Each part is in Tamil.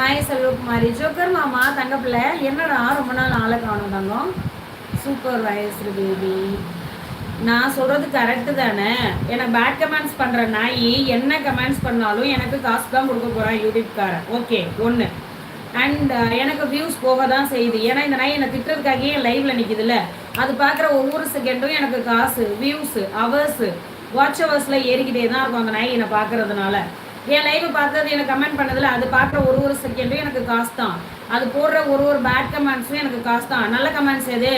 ஹாய் செல்வகுமாரி. ஜோக்கர் மாமா தங்கப்பிள்ளை என்னடா ரொம்ப நாள் ஆளை காணும் தங்கம்? சூப்பர் வயசு பேபி நான் சொல்கிறது கரெக்டு தானே? எனக்கு பேட் கமெண்ட்ஸ் பண்ணுற நாய் என்ன கமெண்ட்ஸ் பண்ணாலும் எனக்கு காசு தான் கொடுக்க போகிறான் யூடியூப்காரன் ஓகே ஒன்று அண்ட் uh, எனக்கு வியூஸ் போக தான் செய்யுது. ஏன்னா இந்த நாய் என்னை திட்டுறதுக்காகவே என் லைவில் நிற்கிதுல்ல அது பார்க்குற ஒவ்வொரு செகண்டும் எனக்கு காசு வியூஸு அவர்ஸு வாட்ச் ஹவர்ஸில் ஏறிக்கிட்டே தான் இருக்கும் அந்த நாய் என்னை பார்க்குறதுனால. என் லைவ் பார்த்தது எனக்கு கமெண்ட் பண்ணதில் அது பார்க்குற ஒரு ஒரு செகண்டும் எனக்கு காசு தான். அது போடுற ஒரு ஒரு பேட் கமெண்ட்ஸும் எனக்கு காசு தான். நல்ல கமெண்ட்ஸ் எது?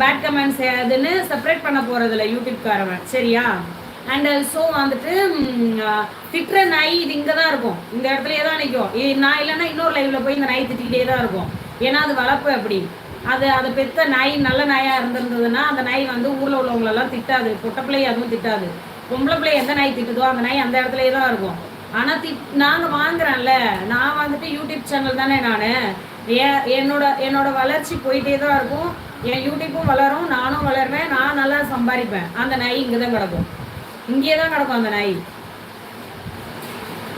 பேட் கமெண்ட்ஸ் எதுன்னு செப்பரேட் பண்ண போகிறதில்ல யூடியூப்காரவன். சரியா? அண்ட் ஸோ வந்துட்டு திட்டுற நாய் இது இங்கே தான் இருக்கும். இந்த இடத்துலயே தான் நிற்கும் இது நான் இல்லைன்னா இன்னொரு லைவில் போய் இந்த நாய் திட்டிக்கிட்டே தான் இருக்கும். ஏன்னா அது வளர்ப்பு அப்படி. அது அதை பெத்த நாய் நல்ல நாயாக இருந்திருந்ததுன்னா அந்த நாய் வந்து ஊரில் உள்ளவங்களெல்லாம் திட்டாது. பொட்ட பிள்ளை அதுவும் திட்டாது. பொம்பளை பிள்ளை எந்த நாய் திட்டுதோ அந்த நாய் அந்த இடத்துலயே தான் இருக்கும். ஆனால் தி நாங்கள் வாங்குறேன்ல. நான் வந்துட்டு யூடியூப் சேனல் தானே நான். என்னோட என்னோட வளர்ச்சி போயிட்டே தான் இருக்கும். என் யூடியூப்பும் வளரும் நானும் வளருவேன் நான் நல்லா சம்பாதிப்பேன். அந்த நாய் இங்கே தான் கிடக்கும். இங்கே தான் கிடக்கும் அந்த நாய்.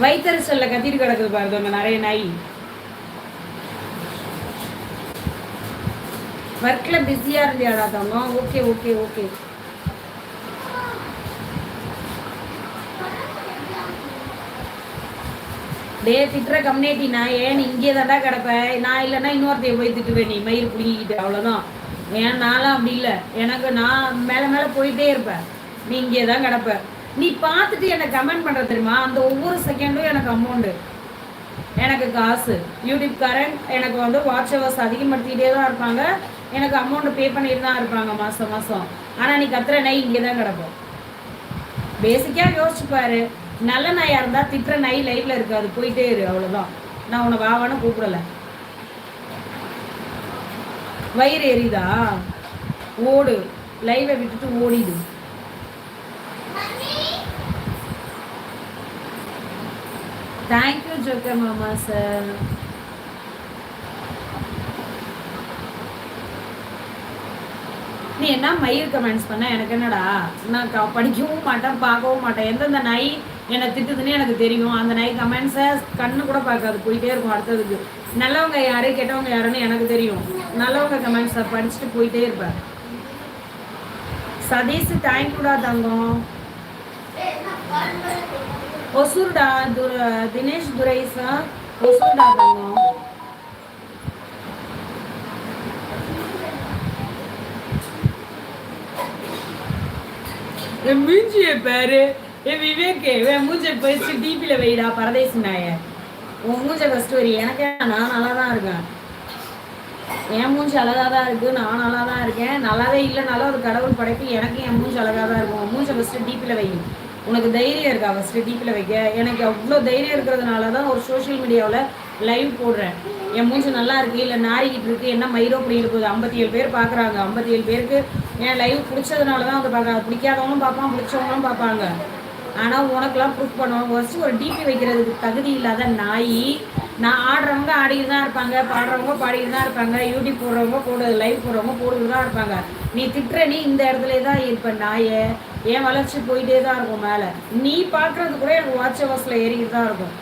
வைத்தறிச்சல்ல கத்திட்டு கிடக்குது பாருது அந்த நிறைய நாய். ஒர்க்கில் பிஸியாக இருந்தியாடா தங்கம்? ஓகே ஓகே ஓகே டே திட்டுற கம்யூனிட்டி நான் ஏன் இங்கே தாண்டா கிடப்பேன் நான் இல்லைன்னா இன்னொருத்தைய போய் திட்டுவேன் நீ மயிர் பிடிங்கிக்கிட்டு அவ்வளோதான் ஏன் நானும் அப்படி இல்லை. எனக்கு நான் மேலே மேலே போயிட்டே இருப்பேன். நீ இங்கே தான் கிடப்ப. நீ பார்த்துட்டு என்னை கமெண்ட் பண்ணுற தெரியுமா? அந்த ஒவ்வொரு செகண்டும் எனக்கு அமௌண்ட்டு எனக்கு காசு. யூடியூப்காரன் எனக்கு வந்து வாட்ச் ஹவர்ஸ் அதிகப்படுத்திக்கிட்டே தான் இருப்பாங்க. எனக்கு அமௌண்ட் பே பண்ணிட்டு தான் இருப்பாங்க மாதம் மாதம் ஆனால் நீ கத்துற நை இங்கே தான் கிடப்போம் பேசிக்காக யோசிச்சுப்பாரு நல்ல நாயாக இருந்தால் திட்டுற நாய் லைவில் இருக்காது. போயிட்டே இரு அவ்வளோதான் நான் உன்னை வாவான்னு கூப்பிடல. வயிறு எரியுதா? ஓடு. லைவை விட்டுட்டு ஓடிடு. தேங்க்யூ ஜோக்கர் மாமா சார் நீ என்ன மயில் கமெண்ட்ஸ் பண்ண? எனக்கு என்னடா? நான் படிக்கவும் மாட்டேன் பார்க்கவும் மாட்டேன். எந்தெந்த நாய் என்னை திட்டுதுன்னு எனக்கு தெரியும். அந்த நைட் கமெண்ட்ஸை கண்ணு கூட பார்க்காது. போயிட்டே இருக்கும் அடுத்ததுக்கு. நல்லவங்க யாரு கெட்டவங்க யாருன்னு எனக்கு தெரியும். நல்லவங்க கமெண்ட்ஸை படிச்சுட்டு போயிட்டே இருப்பேன். சதீஷ் தேங்க்யூடா தங்கம். ஒசூர்டா துர தினேஷ் துரைசா. ஒசூர்டா தங்கம். என் மூஞ்சிய பாரு. ஏ விவேக் என் மூஞ்சை போயிடுச்சு டிபியில் வைடா பரதேசி நாய உன் மூஞ்சை ஃபஸ்ட்டு வரி எனக்கு நான் நல்லா தான் இருக்கேன். என் மூஞ்சி அழகாக தான் இருக்குது நான் நல்லா தான் இருக்கேன். நல்லாவே இல்லைனாலும் அது கடவுள் படைப்பு எனக்கு என் மூஞ்சி அழகாக தான் இருக்கும். உன் மூஞ்சை ஃபஸ்ட்டு டிபியில் வை. உனக்கு தைரியம் இருக்கா ஃபஸ்ட்டு டிபியில் வைக்க? எனக்கு அவ்வளோ தைரியம் இருக்கிறதுனால தான் ஒரு சோஷியல் மீடியாவில் லைவ் போடுறேன். என் மூஞ்சி நல்லா இருக்குது இல்லை நாரிக்கிட்டு இருக்குது என்ன மயிரோ பிடிக்கிட்டு இருக்குது ஐம்பத்தி ஏழு பேர் பார்க்குறாங்க ஐம்பத்தி ஏழு பேருக்கு. என் லைவ் பிடிச்சதுனால தான் வந்து பார்க்குறாங்க பிடிக்காதவங்களும் பார்ப்பான் பிடிச்சவங்களும் பார்ப்பாங்க. ஆனால் உனக்கெல்லாம் ப்ரூஃப் பண்ணுவாங்க. ஃபஸ்ட்டு ஒரு டிபி வைக்கிறதுக்கு தகுதி இல்லாத நாய். நான் ஆடுறவங்க ஆடிக்கிட்டு தான் இருப்பாங்க. பாடுறவங்க பாடிக்கிட்டு தான் இருப்பாங்க. யூடியூப் போடுறவங்க போடு லைவ் போடுறவங்க போட்டுக்கிட்டு தான் இருப்பாங்க. நீ திட்டுற நீ இந்த இடத்துல தான் இருப்ப நாயை. என் வளர்ச்சி போயிட்டே தான் இருக்கும் மேலே. நீ பார்க்குறது கூட எனக்கு வாட்ச் ஹவர்ஸில் ஏறிக்கிட்டு தான் இருக்கும்.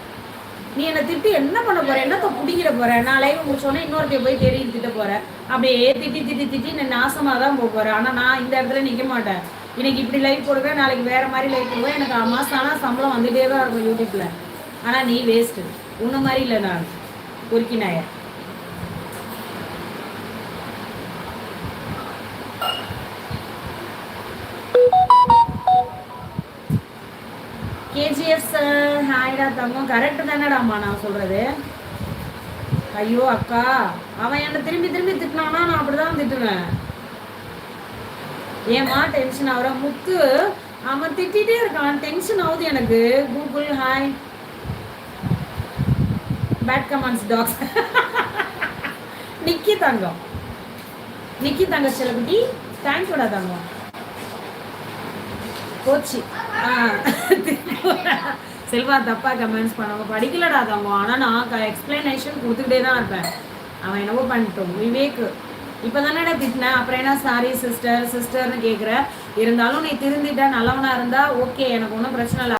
நீ என்னை திட்டி என்ன பண்ண போற? என்னத்தை பிடிக்கிற போற? நான் லைவ் முடிச்சோன்னே இன்னொருத்தைய போய் தெரிய திட்ட போறேன் அப்படியே திட்டி திட்டி திட்டி நான் நாசமாக தான் போக போறேன் ஆனால் நான் இந்த இடத்துல நிற்க மாட்டேன். இன்னைக்கு இப்படி லைவ் போடுவேன் நாளைக்கு வேற மாதிரி லைவ் போடுவேன் எனக்கு மாதம் ஆனால் சம்பளம் வந்துட்டே தான் இருக்கும் யூடியூப்ல. ஆனால் நீ வேஸ்ட்டு உன்ன மாதிரி இல்லை நான். பொறுக்கி நாய கேஜிஎஃப் சார் ஹாய்டா தங்கம். கரெக்டு தானடாமா நான் சொல்கிறது ஐயோ அக்கா. அவன் என்னை திரும்பி திரும்பி திட்டினானா நான் அப்படிதான் திட்டுவேன். ஏமா டென்ஷன் ஆகுற? முத்து அவன் திட்டிகிட்டே இருக்கான். டென்ஷன் ஆகுது எனக்கு. கூகுள் ஹாய் பேட் கமான்ஸ் டாக்ஸ் நிக்கி தங்கம். நிக்கி தங்க செல்லக்குட்டி தேங்க்யூடா தங்கம். போச்சு. செல்வா தப்பா கமெண்ட்ஸ் பண்ணவங்க படிக்கலடா தங்கம். ஆனால் நான் எக்ஸ்பிளனேஷன் கொடுத்துக்கிட்டே தான் இருப்பேன். அவன் என்னவோ பண்ணிட்டோம் விவேக். இப்போ தானே திட்டினேன் அப்புறம் என்ன? சாரி சிஸ்டர் சிஸ்டர்னு கேட்குற இருந்தாலும் நீ திருந்திட்ட நல்லவனாக இருந்தால் ஓகே எனக்கு ஒன்றும் பிரச்சனை இல்லை.